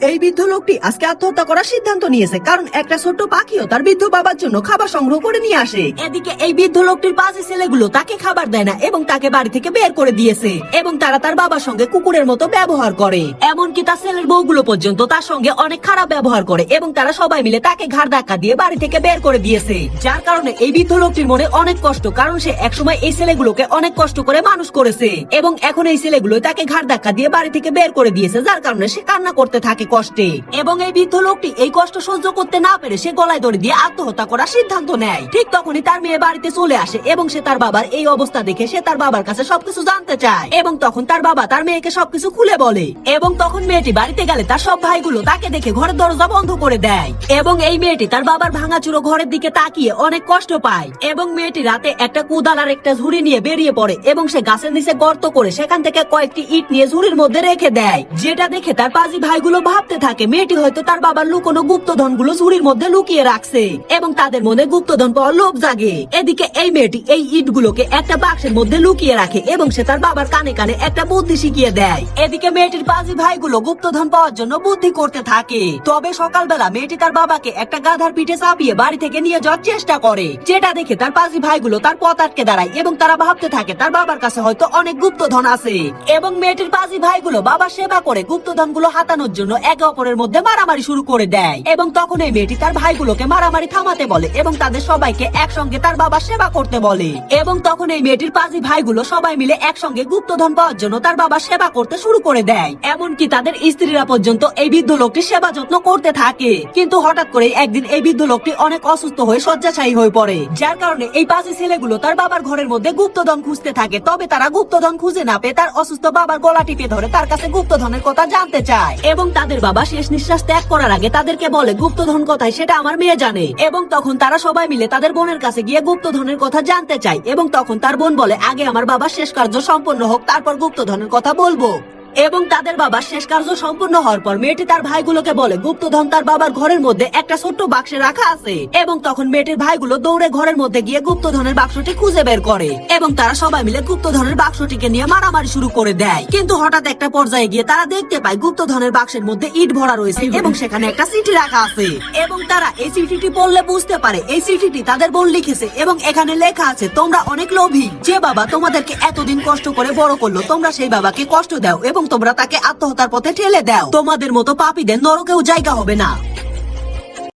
এই বৃদ্ধ লোকটি আজকে আত্মহত্যা করার সিদ্ধান্ত নিয়েছে, কারণ একটা ছোট্ট পাখিও তার বৃদ্ধ বাবার জন্য খাবার সংগ্রহ করে নিয়ে আসে। এদিকে এই বৃদ্ধ লোকটির পাশে ছেলেগুলো তাকে খাবার দেয় না এবং তাকে বাড়ি থেকে বের করে দিয়েছে, এবং তারা তার বাবার সঙ্গে কুকুরের মতো ব্যবহার করে। এমনকি তার ছেলের বউগুলো পর্যন্ত তার সঙ্গে অনেক খারাপ ব্যবহার করে, এবং তারা সবাই মিলে তাকে ঘাড় ধাক্কা দিয়ে বাড়ি থেকে বের করে দিয়েছে। যার কারণে এই বৃদ্ধ লোকটির মনে অনেক কষ্ট, কারণ সে একসময় এই ছেলেগুলোকে অনেক কষ্ট করে মানুষ করেছে, এবং এখন এই ছেলেগুলো তাকে ঘাড় ধাক্কা দিয়ে বাড়ি থেকে বের করে দিয়েছে, যার কারণে সে কান্না করতে থাকে। কষ্টে। এবং এই বৃদ্ধ লোকটি এই কষ্ট সহ্য করতে না পেরে সে গলায় দড়ি দিয়ে আত্মহত্যা করার সিদ্ধান্ত নেয়। ঠিক তখনই তার মেয়ে বাড়িতে চলে আসে এবং সে তার বাবার এই অবস্থা দেখে সে তার বাবার কাছে সবকিছু জানতে চায় এবং তখন তার বাবা তার মেয়েকে সবকিছু খুলে বলে এবং তখন মেয়েটি বাড়িতে গেলে তার সব ভাইগুলো তাকে দেখে ঘরের দরজা বন্ধ করে দেয় এবং এই মেয়েটি তার বাবার ভাঙাচুরো ঘরের দিকে তাকিয়ে অনেক কষ্ট পায় এবং মেয়েটি রাতে একটা কুদাল আর একটা ঝুড়ি নিয়ে বেরিয়ে পড়ে এবং সে গাছের নিচে গর্ত করে সেখান থেকে কয়েকটি ইট নিয়ে ঝুড়ির মধ্যে রেখে দেয়, যেটা দেখে তার পাজি ভাইগুলো ভাবতে থাকে, মেয়েটি হয়তো তার বাবার লুকোনো গুপ্তধনগুলো ঝুড়ির মধ্যে লুকিয়ে রাখছে এবং তাদের মনে গুপ্তধন পাওয়ার লোভ জাগে। এদিকে এই মেয়েটি এই ইট গুলোকে একটা বাক্সের মধ্যে লুকিয়ে রাখে এবং সে তার বাবার কানে কানে একটা বুদ্ধি শিখিয়ে দেয়। এদিকে মেয়েটির পাজি ভাইগুলো গুপ্তধন পাওয়ার জন্য বুদ্ধি করতে থাকে। তবে সকালবেলা মেয়েটি তার বাবাকে একটা গাধার পিঠে চাপিয়ে বাড়ি থেকে নিয়ে যাওয়ার চেষ্টা করে, যেটা দেখে তার পাজি ভাইগুলো তার পথ আটকে দাঁড়ায় এবং তারা ভাবতে থাকে তার বাবার কাছে হয়তো অনেক গুপ্তধন আছে। এবং মেয়েটির পাজি ভাইগুলো বাবার সেবা করে গুপ্তধনগুলো হাতানোর জন্য একে অপরের মধ্যে মারামারি শুরু করে দেয় এবং তখন এই মেয়েটি তার ভাইগুলোকে মারামারি থামাতে বলে এবং তাদের সবাইকে একসঙ্গে তার বাবার সেবা করতে বলে। এবং তখন এই মেয়েটির পাজি ভাইগুলো সবাই মিলে একসঙ্গে গুপ্তধন পাওয়ার জন্য তার বাবার সেবা করতে শুরু করে দেয়। এমনকি তাদের স্ত্রীরা পর্যন্ত এই বৃদ্ধ লোকটির সেবা যত্ন করতে থাকে। কিন্তু হঠাৎ করে একদিন এই বৃদ্ধ লোকটি অনেক অসুস্থ হয়ে শয্যাশায়ী হয়ে পড়ে, যার কারণে এই পাঁচই ছেলেগুলো তার বাবার ঘরের মধ্যে গুপ্তধন খুঁজতে থাকে। তবে তারা গুপ্তধন খুঁজে না পেয়ে তার অসুস্থ বাবার গলা টিপে ধরে তার কাছে গুপ্তধনের কথা জানতে চায় এবং তাদের বাবা শেষ নিঃশ্বাস ত্যাগ করার আগে তাদেরকে বলে গুপ্ত ধন কথায়? সেটা আমার মেয়ে জানে। এবং তখন তারা সবাই মিলে তাদের বোনের কাছে গিয়ে গুপ্ত ধনের কথা জানতে চায়। এবং তখন তার বোন বলে, আগে আমার বাবা শেষ কার্য সম্পন্ন হোক, তারপর গুপ্ত ধনের কথা বলব। এবং তাদের বাবার শেষ কার্য সম্পূর্ণ হওয়ার পর মেয়েটি তার ভাইগুলোকে বলে, গুপ্তধন তার বাবার ঘরের মধ্যে একটা ছোট্ট বাক্সে রাখা আছে। এবং তখন মেয়েটির ভাইগুলো দৌড়ে ঘরের মধ্যে গিয়ে গুপ্তধনের বাক্সটি খুঁজে বের করে এবং তারা সবাই মিলে গুপ্তধনের বাক্সটিকে নিয়ে মারামারি শুরু করে দেয়। কিন্তু হঠাৎ একটা পর্যায়ে গিয়ে তারা দেখতে পায় গুপ্তধনের বাক্সের মধ্যে ইট ভরা রয়েছে এবং সেখানে একটা চিঠি রাখা আছে। এবং তারা এই চিঠিটি পড়লে বুঝতে পারে, এই চিঠিটি তাদের বোন লিখেছে এবং এখানে লেখা আছে, তোমরা অনেক লোভী। যে বাবা তোমাদেরকে এতদিন কষ্ট করে বড় করল, তোমরা সেই বাবাকে কষ্ট দাও এবং তোমরা তাকে আত্মহত্যার পথে ঠেলে দাও। তোমাদের মতো পাপীদের নরকেও জায়গা হবে না।